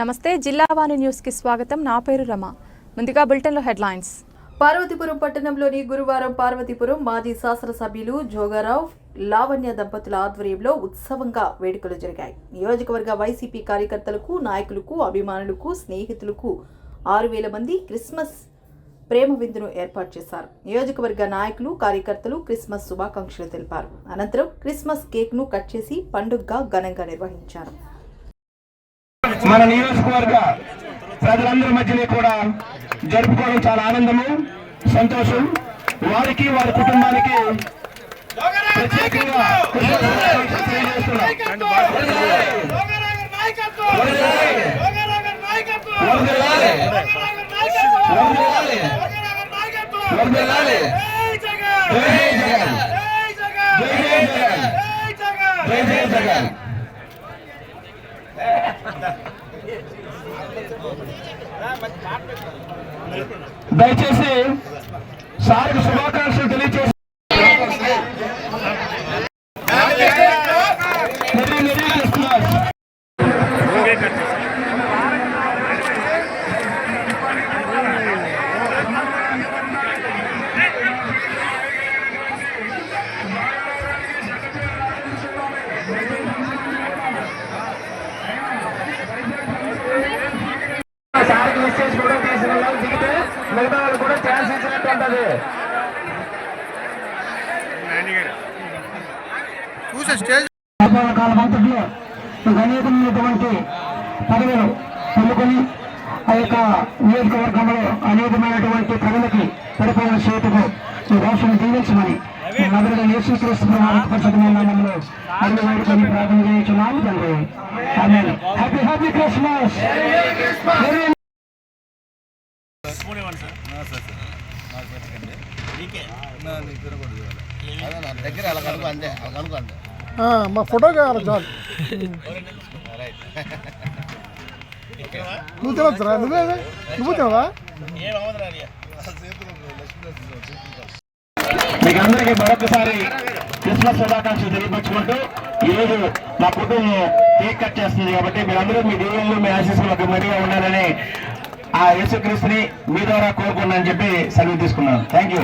నమస్తే జిల్లావాణి న్యూస్కి స్వాగతం. నా పేరు రమ. ముందుగా బులెటిన్లో హెడ్లైన్స్. పార్వతీపురం పట్టణంలోని గురువారం పార్వతీపురం మాజీ శాసనసభ్యులు జోగారావు లావణ్య దంపతుల ఆధ్వర్యంలో ఉత్సవంగా వేడుకలు జరిగాయి. నియోజకవర్గ వైసీపీ కార్యకర్తలకు నాయకులకు అభిమానులకు స్నేహితులకు ఆరు వేల మంది క్రిస్మస్ ప్రేమ విందును ఏర్పాటు చేశారు. నియోజకవర్గ నాయకులు కార్యకర్తలు క్రిస్మస్ శుభాకాంక్షలు తెలిపారు. అనంతరం క్రిస్మస్ కేక్ను కట్ చేసి పండుగగా ఘనంగా నిర్వహించారు. మన నియోజకవర్గ ప్రజలందరి మధ్యనే కూడా జరుపుకోవడం చాలా ఆనందము సంతోషం. వారికి వారి కుటుంబానికి ప్రత్యేకంగా. జై జై జగన్. జై జై జగన్. జై జై జగన్. దయచేసి సార్కి శుభాకాంక్షలు తెలియజేసి ఇచ్చినట్టు ఉంటుంది కాలమంతట్లో అనేకమైనటువంటి పదవులు పొందుకొని ఆ యొక్క నియోజకవర్గంలో అనేకమైనటువంటి ప్రజలకి పరిపాలన చేతుకు ఈ రాష్ట్రం దీవించమని మొదలుగా యేసుక్రీస్తు నామంలో అన్ని ప్రార్థన చేయించున్నాము. తండ్రి. ఆమేన్. హ్యాపీ హ్యాపీ క్రిస్మస్ దగ్గర అలా కనుక అంతే అలా కనుక అంతే మా ఫోటో కావాలి చాలు. నువ్వు తినొచ్చురా? నువ్వే నువ్వు తినవా? మీకందరికీ మరొకసారి క్రిస్మస్ శుభాకాంక్షలు తెలియపరచుకుంటూ ఈరోజు రోజు మా కుటుంబం కేక్ కట్ చేస్తుంది కాబట్టి మీరందరూ మీ దేవుళ్ళు మీ ఆశీస్సులకు మరిగా ఉండాలని ఆ యేసుక్రీస్తుని మీ ద్వారా కోరుకున్నానని చెప్పి సెలవు తీసుకున్నాను. Thank you